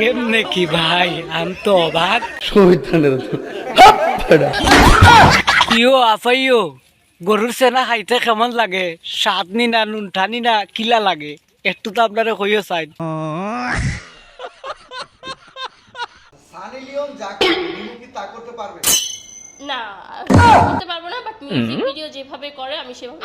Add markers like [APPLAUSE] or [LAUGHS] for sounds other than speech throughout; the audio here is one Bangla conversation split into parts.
কেমনে কি ভাই? আমি তো অবাক। শহীদানের ইয়ো আফাইও গরুর সেনা খাইতে কেমন লাগে? স্বাদ নি না নুনঠানি না কিলা লাগে? একটু তো আপনারা কইও চাই। সানি লিওন যা করবে রিমু কি তা করতে পারবে? না করতে পারব না বাট মিউজিক ভিডিও যেভাবে করে আমি সেভাবে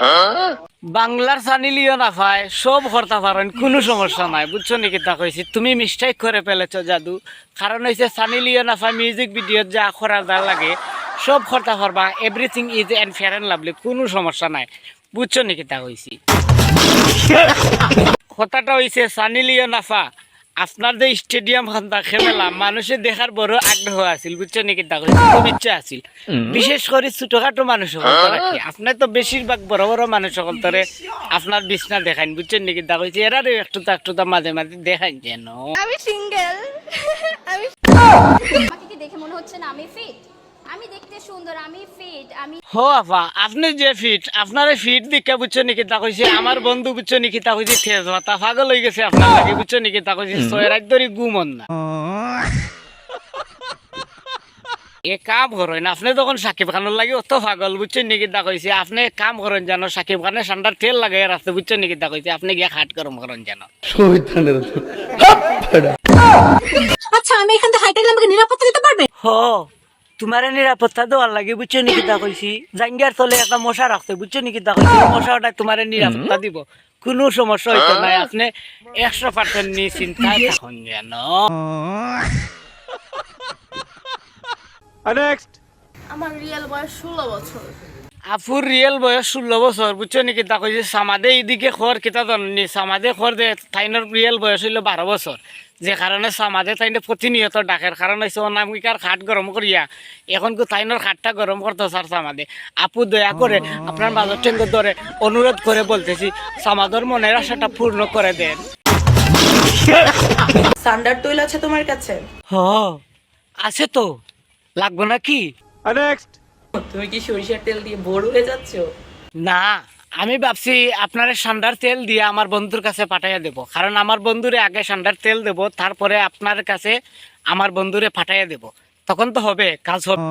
বাংলার সানি লিও না ভাই সব করতে পারেন কোনো সমস্যা নাই বুঝছ নাকি তা কইছি? তুমি মিস্টেক করে ফেলেছো জাদু কারণ হইছে সানি লিও না ভাই মিউজিক ভিডিও যা করা যা লাগে সব করতে পারবা everything is and fair and lovely কোনো সমস্যা নাই বুঝছ নাকি তা কইছি? কথাটা হইছে সানি লিও নাফা আপনার যে স্টেডিয়াম খান্তা খেলা মানুষে দেখার বড় আগ্রহ আছিল বুঝছ নাকি? তাহলে কইছি খুব ইচ্ছা আছিল বিশেষ করে ছোটখাটো মানুষ সকল রাখি আপনার তো বেশিরভাগ বড় বড় মানুষ সকল তরে আপনার বিছনা দেখাইন বুঝছেন নাকি? তা এরা রে একটু তা একটু তা মাঝে মাঝে দেখাইন যেন। আমি সিঙ্গেল। আমি কি দেখে মনে হচ্ছে না আমি ফিট আমি দেখতে সুন্দর আমি ফিট আমি হো আপা আপনি যে ফিট আপনার ফিট দিকে বুঝছ নাকি তা কইছে? আমার বন্ধু বুঝছ নাকি তা কইছে? তেজ মাথা পাগল হয়ে গেছে আপনার লাগে বুঝছ নাকি তা কইছে? ছয় রাত ধরে ঘুমন না। [LAUGHS] এ কাম করেন আপনি তখন সাকিব খানের লাগে অত পাগল বুঝছেন নাকি তা কইছে? আপনি কাম করেন জানো সাকিব খানের ঠান্ডার তেল লাগে রাস্তা বুঝছেন নাকি তা কইছে? আপনি গিয়ে খাট গরম করেন জানো আচ্ছা আমি এখান থেকে হাইটে গেলে আমাকে নিরাপত্তা দিতে পারবে? হ। তোমারে নিরাপত্তা দেওয়ার লাগে বুঝছ নাকি তা কইছি? জাঙ্গিয়ার তলে একটা মশা রাখছে বুঝছ নাকি তা কইছি? মশাটা তোমারে নিরাপত্তা দিব। কোনো সমস্যা হইতো নাই আপনি একশো পার্সেন্ট নিয়ে চিন্তায় থাকুন যেন। আমার রিয়েল বয়স ষোলো বছর। আফুর রিয়েল বয়স ষোলো বছর বুঝছ নাকি? তা কইছে সামাদে এইদিকে খর কিতা জানি সামাদে খর দে তাইনের রিয়েল বয়স হইল বারো বছর যে কারণে সামাদে তাইনে প্রতিনিয়ত ডাকের কারণ হচ্ছে অনামিকার খাট গরম করিয়া এখন কো তাইনের খাটটা গরম করতো স্যার সামাদে আপু দয়া করে আপনার মাজর টেঙ্গ ধরে অনুরোধ করে বলতেছি সামাদর মনের আশাটা পূর্ণ করে দেন সান্ডার তৈল আছে তোমার কাছে? হ আছে তো। লাগবে না কি? তুমি কি সরিষার তেল দিয়ে বোর হয়ে যাচ্ছ? না আমি ভাবছি আপনার সান্ডার তেল দিয়ে আমার বন্ধুর কাছে পাঠাইয়া দেব। কারণ আমার বন্ধুরে আগে সান্ডার তেল দেব তারপরে আপনার কাছে আমার বন্ধুরে পাঠাইয়া দেব। তখন তো হবে কাজ হবে।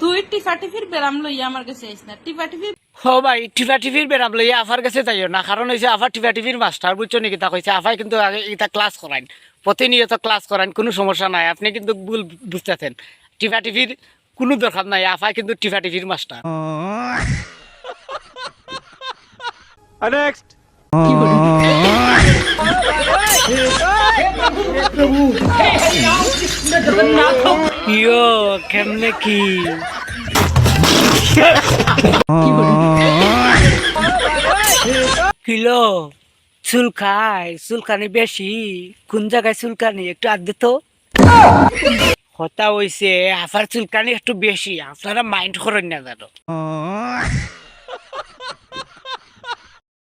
তুই টিফা টিফির বেরাম লইয়া আমার কাছে আইস না। টিফা টিফি হ ভাই টিফা টিফির বেরাম লইয়া আফার কাছে যাইও। না কারণ হয়েছে আফা টিফা টিফির মাস্টার বুঝছ নাকি? তা কইছে আফাই কিন্তু আগে এটা ক্লাস করাইন প্রতিনিয়ত ক্লাস করাইন কোনো সমস্যা নাই। আপনি কিন্তু ভুল বুঝতেছেন টিফা টিফির কোনো দরকার নাই। আফাই কিন্তু টিফা টিফির মাস্টার ইয়ো কেমনে কি কিলো চুলকানি বেশি, কোন জায়গায় চুলকানি? একটু তো। হইছে চুলকানি একটু বেশি, আপনারা মাইন্ড করেন না জানো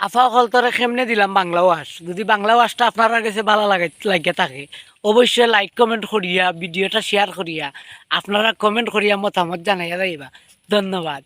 আফা অকল তোরে কেমনে দিলাম বাংলা যদি বাংলা ওয়াশটা আপনারা কাছে ভালো লাগে লাগে থাকে, অবশ্যই লাইক কমেন্ট করিয়া, ভিডিওটা শেয়ার করিয়া, আপনারা কমেন্ট করিয়া মতামত জানাইয়া যাইবা। ধন্যবাদ।